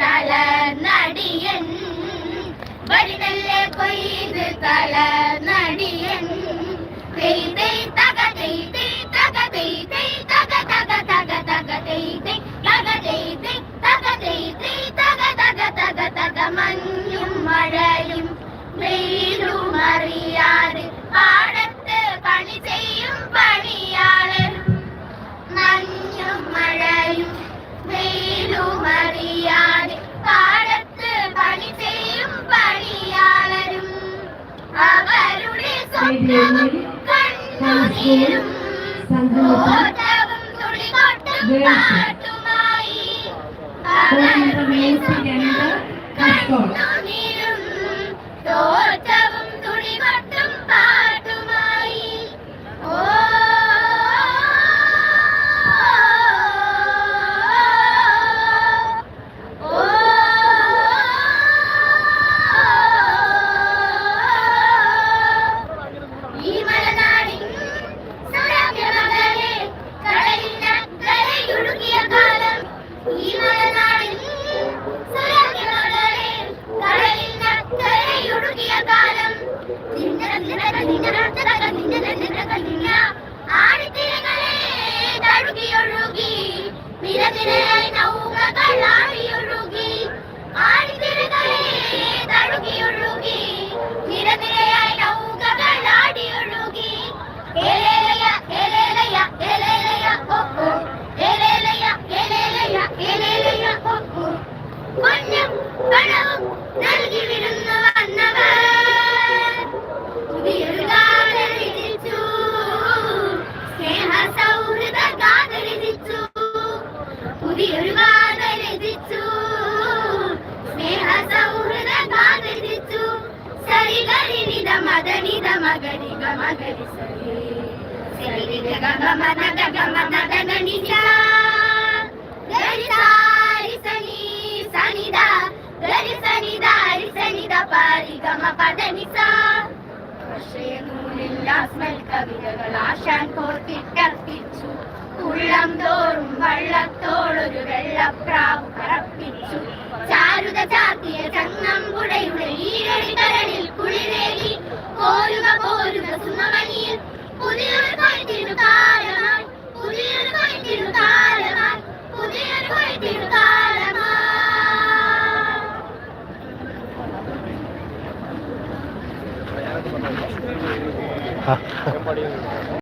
തല നടിയൻ വരി കൊയ്ത് തല ഗ്രേഡ് ലെവലിൽ സംസ്കൃതം സംഗമത്തിൽ ഗേൾസ് രണ്ട് കസ്റ്റോൾ ಗರಿ ನಿದ ಮದ ನಿದ ಮಗರಿ ಗಮ ಗರಿ ಸರಿ ಗಮ ಮದ ಗಮ ಮದ ನಿಜ ಗರಿ ಸಾರಿ ಸನಿ ಸನಿದ ಗರಿ ಸನಿದ ಹರಿ ಸನಿದ ಪಾರಿ ಗಮ ಪದ ನಿಸ ആശ്രയമൂലില്ല സ്മൽ കവിതകൾ ആശാൻ കോർത്തിട്ടർപ്പിച്ചു ഉള്ളം തോറും വള്ളത്തോളും やっぱり。